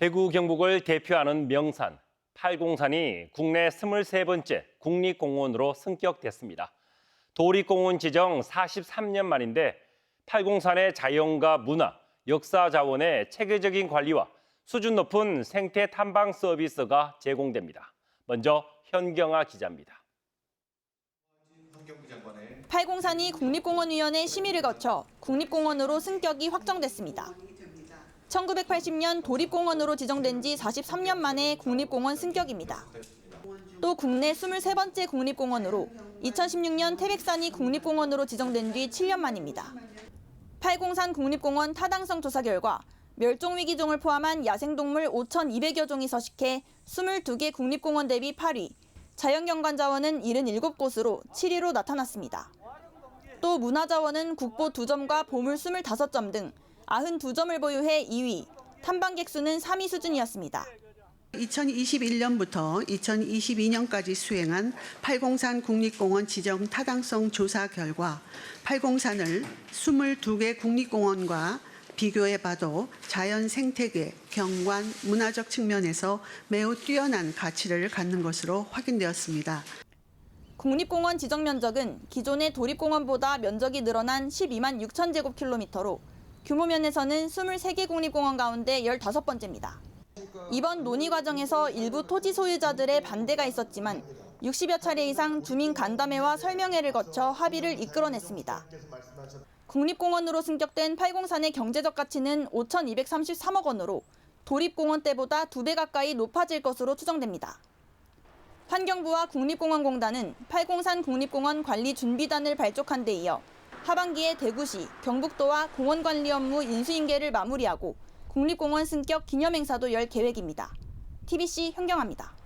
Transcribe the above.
대구 경북을 대표하는 명산 팔공산이 국내 23번째 국립공원으로 승격됐습니다. 도립공원 지정 43년 만인데 팔공산의 자연과 문화, 역사 자원의 체계적인 관리와 수준 높은 생태 탐방 서비스가 제공됩니다. 먼저 현경아 기자입니다. 팔공산이 국립공원위원회 심의를 거쳐 국립공원으로 승격이 확정됐습니다. 1980년 도립공원으로 지정된 지 43년 만에 국립공원 승격입니다. 또 국내 23번째 국립공원으로 2016년 태백산이 국립공원으로 지정된 뒤 7년 만입니다. 팔공산 국립공원 타당성 조사 결과 멸종위기종을 포함한 야생동물 5,200여 종이 서식해 22개 국립공원 대비 8위, 자연경관 자원은 77곳으로 7위로 나타났습니다. 또 문화자원은 국보 2점과 보물 25점 등 92점을 보유해 2위, 탐방객 수는 3위 수준이었습니다. 2021년부터 2022년까지 수행한 팔공산 국립공원 지정 타당성 조사 결과 팔공산을 22개 국립공원과 비교해 봐도 자연 생태계, 경관, 문화적 측면에서 매우 뛰어난 가치를 갖는 것으로 확인되었습니다. 국립공원 지정 면적은 기존의 도립공원보다 면적이 늘어난 12만 6천 제곱킬로미터로 규모 면에서는 23개 국립공원 가운데 15번째입니다. 이번 논의 과정에서 일부 토지 소유자들의 반대가 있었지만 60여 차례 이상 주민 간담회와 설명회를 거쳐 합의를 이끌어냈습니다. 국립공원으로 승격된 팔공산의 경제적 가치는 5,233억 원으로 도립공원 때보다 두 배 가까이 높아질 것으로 추정됩니다. 환경부와 국립공원공단은 팔공산 국립공원 관리 준비단을 발족한 데 이어 하반기에 대구시, 경북도와 공원 관리 업무 인수인계를 마무리하고 국립공원 승격 기념행사도 열 계획입니다. TBC 현경합니다.